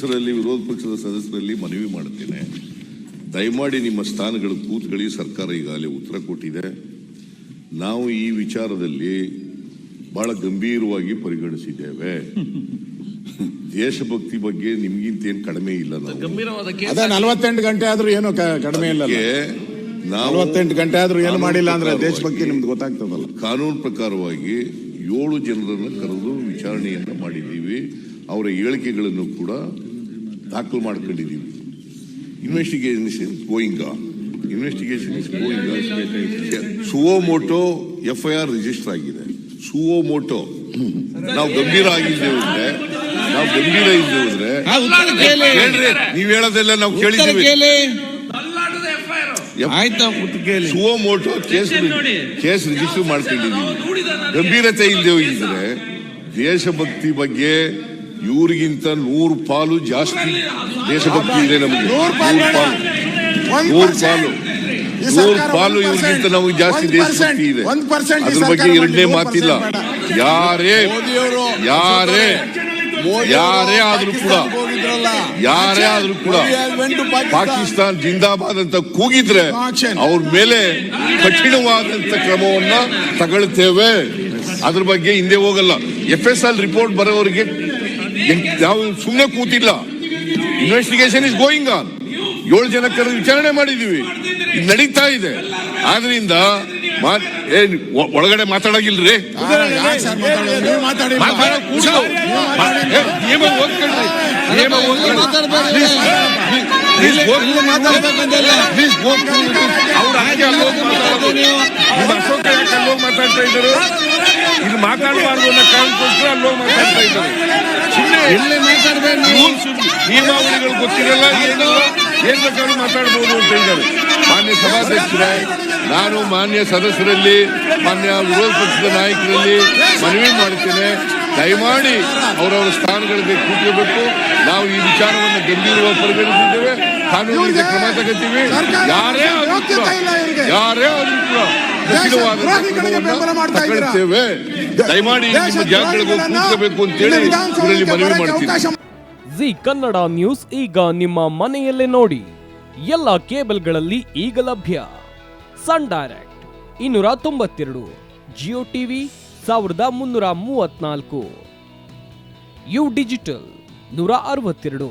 ಸದಸ್ಯರಲ್ಲಿ ವಿರೋಧ ಪಕ್ಷದ ಸದಸ್ಯರಲ್ಲಿ ಮನವಿ ಮಾಡುತ್ತೇನೆ. ದಯಮಾಡಿ ನಿಮ್ಮ ಸ್ಥಾನಗಳು ಕೂತ್ಗಳಿ ಸರ್ಕಾರ ಈಗಾಗಲೇ ಉತ್ತರ ಕೊಟ್ಟಿದೆ. ನಾವು ಈ ವಿಚಾರದಲ್ಲಿ ಬಹಳ ಗಂಭೀರವಾಗಿ ಪರಿಗಣಿಸಿದ್ದೇವೆ. ದೇಶಭಕ್ತಿ ಬಗ್ಗೆ ನಿಮ್ಗಿಂತ ಏನು ಕಡಿಮೆ ಇಲ್ಲ ನಾವು. ಗಂಭೀರವಾದ ಕೇಸ್ ಅದೇ ನಲವತ್ತೆಂಟು ಗಂಟೆ ಆದ್ರೂ ಏನು ಕಡಿಮೆ ಇಲ್ಲ ನಲವತ್ತೆಂಟು ಗಂಟೆ ಆದ್ರೂ ಏನು ಮಾಡಿಲ್ಲ ಅಂದ್ರೆ ದೇಶಭಕ್ತಿ ನಿಮ್ದು ಗೊತ್ತಾಗ್ತದಲ್ಲ. ಕಾನೂನು ಪ್ರಕಾರವಾಗಿ ಏಳು ಜನರನ್ನು ಕರೆದು ವಿಚಾರಣೆಯನ್ನು ಮಾಡಿದ್ದೀವಿ. ಅವರ ಹೇಳಿಕೆಗಳನ್ನು ಕೂಡ ದಾಖಲು ಮಾಡ್ಕೊಂಡಿದ್ದೀವಿ investigation is going investigation is going suo motu F I R register ಆಗಿದೆ. ಸುವೋ ಮೋಟೋ ನಾವು ಗಂಭೀರ ಆಗಿದ್ದೇವೆ ಅಂದ್ರೆ ನಾವು ಗಂಭೀರ ಇದ್ದೇವೆ ಅಂದ್ರೆ ಹೇಳ್ರಿ ನೀವ್ ಹೇಳೋದೆಲ್ಲ ನಾವು ಕೇಳಿದ್ದೇವೆ. ತಲ್ಲಾಟದ ಎಫ್ಐಆರ್ ಎಫ್- ಆಯ್ತಾ ಉತ್ತರ ಕೇಳಿ. Suo motu case case register ಮಾಡ್ಕೊಂಡಿದ್ದೀವಿ ಗಂಭೀರತೆ ಇಲ್ಲದೆ ಹೋಗಿದ್ರೆ ದೇಶಭಕ್ತಿ ಬಗ್ಗೆ ಇವ್ರಿಗಿಂತ ನೂರು ಪಾಲು ಜಾಸ್ತಿ ದೇಶಭಕ್ತಿ ಇದೆ ನಮಗೆ. ನೂರು ಪಾಲು ನೂರು ಪಾಲು. ನೂರು ಪಾಲು ಇವ್ರಿಗಿಂತ. ನಮಗೆ ಜಾಸ್ತಿ ದೇಶಭಕ್ತಿ ಇದೆ. ಅದ್ರ ಬಗ್ಗೆ ಎರಡನೇ ಮಾತಿಲ್ಲ. ಯಾರೇ ಯಾರೇ ಯಾರೇ ಆದ್ರೂ ಕೂಡ ಯಾರೇ ಆದ್ರೂ ಕೂಡ ಪಾಕಿಸ್ತಾನ ಜಿಂದಾಬಾದ್ ಅಂತ ಕೂಗಿದ್ರೆ. ಅವ್ರ ಮೇಲೆ ಕಠಿಣವಾದಂತ ಕ್ರಮವನ್ನ ತಗೊಳ್ತೇವೆ. ಅದ್ರ ಬಗ್ಗೆ ಹಿಂದೆ ಹೋಗಲ್ಲ. ಎಫ್ ಎಸ್ ಎಲ್ ರಿಪೋರ್ಟ್ ಬರೋವರಿಗೆ ನಾವು ಸುಮ್ಮನೆ ಕೂತಿಲ್ಲ. ಇನ್ವೆಸ್ಟಿಗೇಷನ್ ಇಸ್ ಗೋಯಿಂಗ್ ಆನ್ ಏಳು ಜನ ಕರೆದು ವಿಚಾರಣೆ ಮಾಡಿದೀವಿ ಇದು ನಡೀತಾ ಇದೆ. ಆದ್ರಿಂದ ಒಳಗಡೆ ಮಾತಾಡೋಗಿಲ್ರಿ? ಮಾತಾಡಿ ಮಾತಾಡೋ ಕೂಡ್ಸು. ಮಾತಾಡ್ತಾ ನಿಯಮ ಸುಮ್ಮನೆ ರೂಲ್ಸ್ ನಿಯಮಾವಳಿಗಳು ಗೊತ್ತಿರಲ್ಲ ಏನಿಲ್ಲ ಏನ್ ಬೇಕಾದ್ರೂ ಮಾತಾಡ್ಬೋದು ಅಂತ ಇದ್ದಾರೆ ಮಾನ್ಯ ಸಭಾಧ್ಯಕ್ಷರೇ ನಾನು ಮಾನ್ಯ ಸದಸ್ಯರಲ್ಲಿ ಮಾನ್ಯ ವಿರೋಧ ಪಕ್ಷದ ನಾಯಕರಲ್ಲಿ ಮನವಿ ಮಾಡುತ್ತೇನೆ. ದಯಮಾಡಿ ಅವರವರ ಸ್ಥಾನಗಳಿಗೆ ಕೂತಿರಬೇಕು. ನಾವು ಈ ವಿಚಾರವನ್ನು ಗಂಭೀರವಾಗಿ ಪರಿಗಣಿಸಿದ್ದೇವೆ. ಕಾನೂನಿಗೆ ಕ್ರಮ ತಗೋತೀವಿ. ಯಾರೇ ಯಾರೇ ಆದ್ರೂ ಕೂಡ ತಗೊಳ್ತೇವೆ ದಯಮಾಡಿ ಕೂತ್ಕೋಬೇಕು ಅಂತೇಳಿ ಇದರಲ್ಲಿ ಮನವಿ ಮಾಡ್ತೀವಿ ಜಿ ಕನ್ನಡ ನ್ಯೂಸ್ ಈಗ ನಿಮ್ಮ ಮನೆಯಲ್ಲೇ ನೋಡಿ. ಎಲ್ಲ ಕೇಬಲ್ಗಳಲ್ಲಿ ಈಗ ಲಭ್ಯ. ಸನ್ ಡೈರೆಕ್ಟ್ ಇನ್ನೂರ ತೊಂಬತ್ತೆರಡು ಜಿಯೋ ಟಿವಿ ಸಾವಿರದ ಮುನ್ನೂರ ಮೂವತ್ನಾಲ್ಕು ಯು ಡಿಜಿಟಲ್ ನೂರ ಅರವತ್ತೆರಡು.